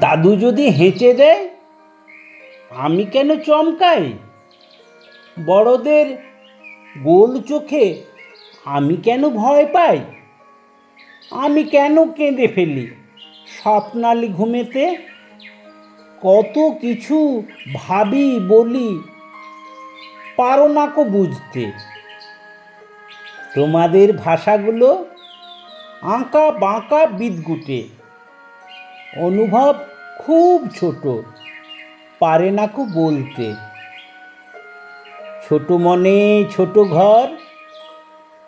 দাদু যদি হেঁচে দেয়, আমি কেন চমকাই? বড়দের গোল চোখে আমি কেন ভয় পাই? আমি কেন কেঁদে ফেলি? স্বপ্নালি ঘুমেতে কত কিছু ভাবি বলি পারো না কো বুঝতে। তোমাদের ভাষাগুলো আঁকা বাঁকা বিদগুটে অনুভব খুব ছোট, পারে না কো বলতে। ছোট মনে ছোট ঘর,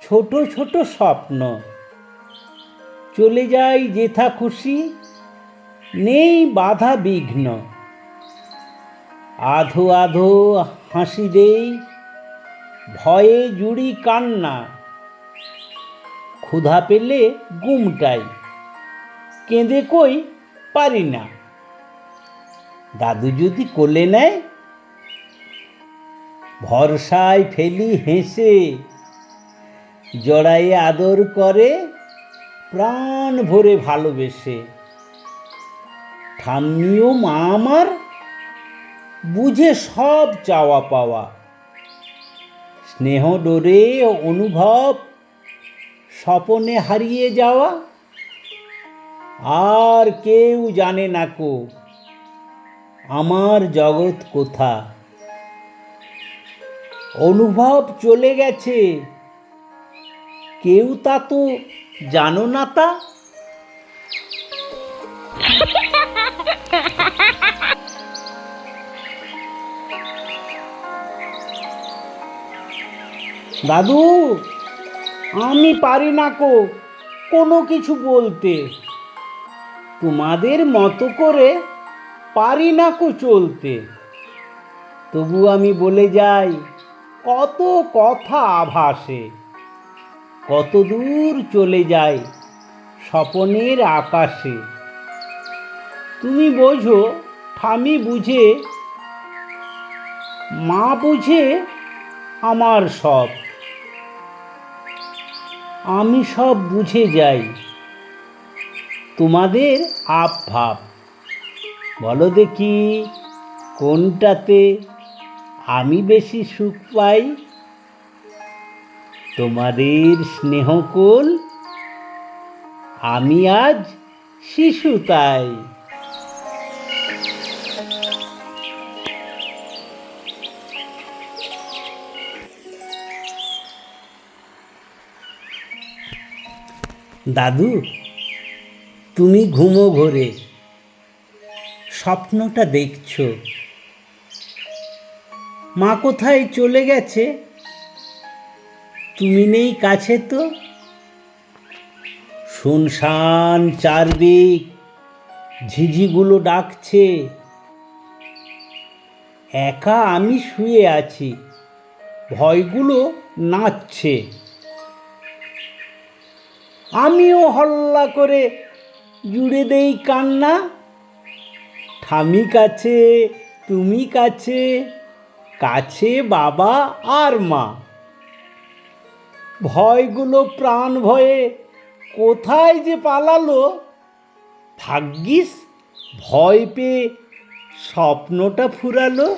ছোট ছোট স্বপ্ন। চলে যাই যেথা খুশি, নেই বাধা বিঘ্ন। আধো আধো হাসি দেই, ভয়ে জুড়ি কান্না। ক্ষুধা পেলে গুমটাই কেঁদে কই পারি না। দাদু যদি কোলে নেয়, ভরসায় ফেলি হেসে। জড়াইয়ে আদর করে, প্রাণ ভরে ভালোবেসে। ঠাম্মিও মা আমার বুঝে সব চাওয়া পাওয়া। স্নেহ ডোরে অনুভব স্বপনে হারিয়ে যাওয়া? আর কেউ জানে না কো, আমার জগৎ কোথা? অনুভব চলে গেছে, কেউ তা তো জানো না তা? দাদু আমি পারি না কো, কোনো কিছু বলতে। তোমাদের মতো করে পারি না কো চলতে। তবু আমি বলে যাই, কত কথা আভাসে, কত দূর চলে যায় স্বপনের আকাশে। তুমি বোঝো, ঠামি বুঝে, মা বুঝে আমার সব। আমি সব বুঝে যাই। তোমাদের আপ ভাব বলো দেখি, কোনটাতে আমি বেশি সুখ পাই? তোমাদের স্নেহকোল আমি আজ শিশু তাই। দাদু, তুমি ঘুমো ঘোরে। স্বপ্নটা দেখছ। মা কোথায় চলে গেছে? তুমি নেই কাছে তো? শুনশান চারদিক, ঝিঝিগুলো ডাকছে। একা আমি শুয়ে আছি, ভয়গুলো নাচছে। আমিও হল্লা করে জুড়ে দেই কান্না। ঠামি কাছে, তুমি কাছে কাছে বাবা আর মা। ভয়গুলো প্রাণ ভয়ে কোথায় যে পালালো, ভাগ্যিস ভয় পেয়ে স্বপ্নটা ফুরালো।